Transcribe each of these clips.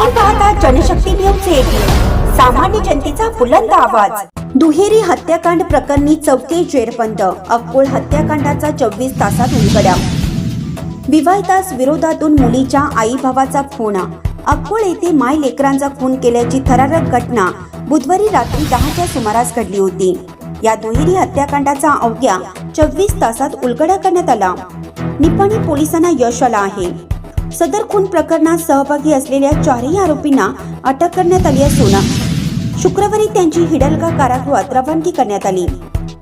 आपण पाहता Janshakti news eighteen सामान्य जनतेचा बुलंद आवाज. दुहेरी हत्याकांड प्रकरणी चौथे जेरबंद अक्कोळ हत्याकांडाचा चोवीस तासात उलगडा. विवाहितास विरोधातून मुलीच्या आई भावाचा फोन अक्कोळ येथे माय लेकरांचा खून केल्याची थरारक घटना बुधवारी रात्री दहाच्या सुमारास घडली होती. या दुहेरी हत्याकांडाचा अवघ्या चोवीस तासात उलगडा करण्यात आला. निपाणी पोलिसांना यश आलं आहे. सदर खून प्रकरणात सहभागी असलेल्या चारही आरोपींना अटक करण्यात आली असून शुक्रवारी त्यांची हिडलगा कारागृहात रवानगी करण्यात आली.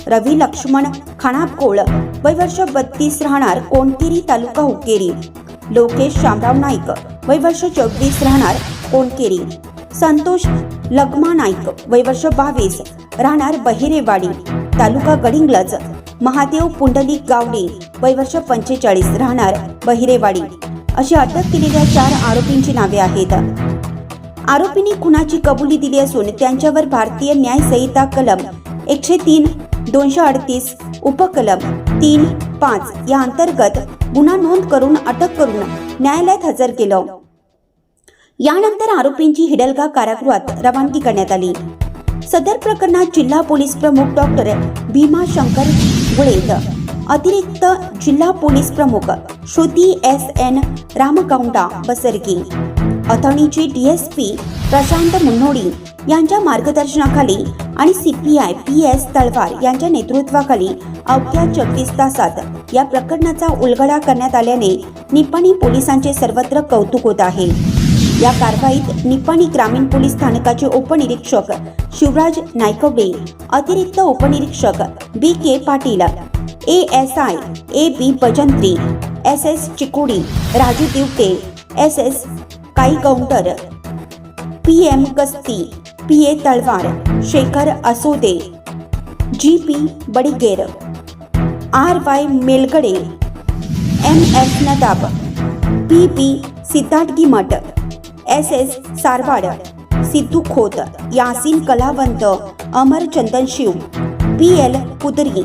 रवी लक्ष्मण खानापकोळ वय वर्ष बत्तीस राहणार कोणकेरी तालुका हुकेरी. लोकेश शामराव नाईक वय वर्ष चौतीस राहणार कोणकेरी. संतोष लगमा नाईक वय वर्ष बावीस राहणार बहिरेवाडी. तालुका गडिंगलज महादेव पुंडलिक गावडे वय वर्ष पंचेचाळीस राहणार बहिरेवाडी. अशी अटक केलेल्या चार आरोपींची नावे आहेत. आरोपींनी खुनाची कबुली दिली असून त्यांच्यावर भारतीय न्याय संहिता कलम एकशे तीन दोनशे अडतीस उपकलम तीन पाच या अंतर्गत गुन्हा नोंद करून अटक करून न्यायालयात हजर केलं. यानंतर आरोपींची हिडलगा कारागृहात रवानगी करण्यात आली. सदर प्रकरणात जिल्हा पोलीस प्रमुख डॉक्टर भीमा शंकर गुळेत अतिरिक्त जिल्हा पोलीस प्रमुख श्रुती एस एन रामगौंडा बसरगी. अथॉर्नीचे डीएसपी प्रशांत मुन्नोडी यांच्या मार्गदर्शनाखाली आणि सीपीआय पी एस तळवार यांच्या नेतृत्वाखाली अवघ्या चोवीस तासात या प्रकरणाचा उलगडा करण्यात आल्याने निपाणी पोलिसांचे सर्वत्र कौतुक होत आहे. या कारवाईत निपाणी ग्रामीण पोलीस स्थानकाचे उपनिरीक्षक शिवराज नायकवडे अतिरिक्त उपनिरीक्षक B K Patil A S I A B Bhajantri S S Chikodi, Raju Divate S S counter P M Gasti, P A Talwar Shekhar Asode, G P Badiger, R Y Melagade, M S Nadab, P P Siddharth Math S S Sarwad, Siddhu Khot, Yasin Kalawant, Amar Chandan Shiv, P L Kudari